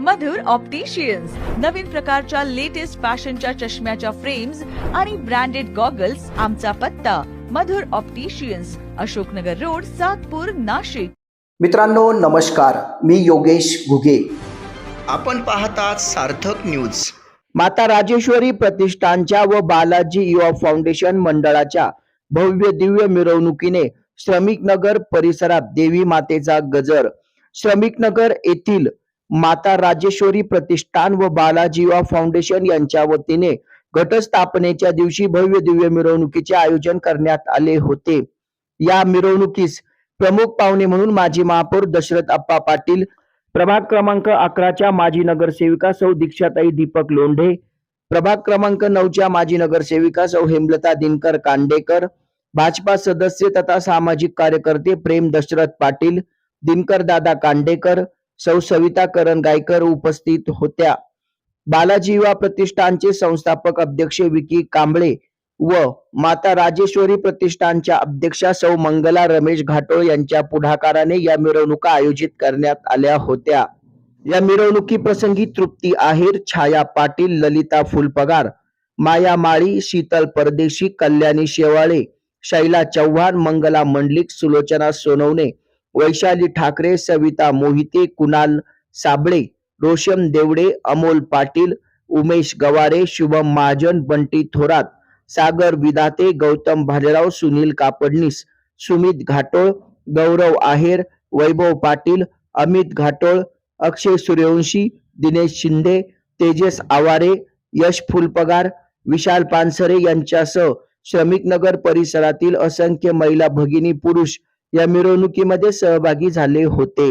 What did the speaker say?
मधुर opticians नवीन प्रकारच्या latest फॅशनच्या चष्म्याच्या फ्रेम्स आणि ब्रँडेड गॉगल्स आमचा पत्ता. Madhur opticians Ashoknagar road Satpur Nashik. मित्रांनो नमस्कार. मी योगेश घुगे. आपण पाहतात सार्थक न्यूज माता राजेश्वरी प्रतिष्ठानच्या व बालाजी युवा फाउंडेशन मंडळाच्या भव्य दिव्य मिरवणुकीने श्रमिक नगर परिसरात देवी मातेचा गजर. श्रमिक नगर येथील माता राजेश्वरी प्रतिष्ठान व बालाजी फाउंडेशन यांच्या वतीने घटस्थापनेच्या दिवशी भव्य दिव्य मिरवणुकीचे आयोजन करण्यात आले होते. या मिरवणुकीस प्रमुख पाहुणे म्हणून माजी महापौर दशरथ अप्पा पाटील प्रभाग क्रमांक अकराच्या माजी नगरसेविका सौ दीक्षाताई दीपक लोंढे प्रभाग क्रमांक नऊच्या माजी नगरसेविका सौ हेमलता दिनकर कांडेकर भाजपा सदस्य तथा सामाजिक कार्यकर्ते प्रेम दशरथ पाटील दिनकर दादा कांडेकर सौ सविता करण गायकर उपस्थित होत्या. बालाजी युवा प्रतिष्ठानचे संस्थापक अध्यक्ष विकी कांबळे व माता राजेश्वरी प्रतिष्ठानच्या अध्यक्षा सौ मंगला रमेश घाटोळ यांच्या पुढाकाराने या मिरवणुका आयोजित करण्यात आल्या होत्या. या मिरवणुकी प्रसंगी तृप्ती आहेर छाया पाटील ललिता फुलपगार माया माळी शीतल परदेशी कल्याणी शेवाळे शैला चव्हाण मंगला मंडलिक सुलोचना सोनवणे वैशाली ठाकरे सविता मोहिते कुणाल साबळे रोशन देवडे अमोल पाटील उमेश गवारे शुभम महाजन बंटी थोरात सागर विदाते गौतम भालेराव सुनील कापडणीस सुमित घाटोळ गौरव आहेर वैभव पाटील अमित घाटोळ अक्षय सूर्यवंशी दिनेश शिंदे तेजस आवारे यश फुलपगार विशाल पानसरे यांच्यासह श्रमिक नगर परिसरातील असंख्य महिला भगिनी पुरुष या मिरवणुकीमध्ये सहभागी झाले होते.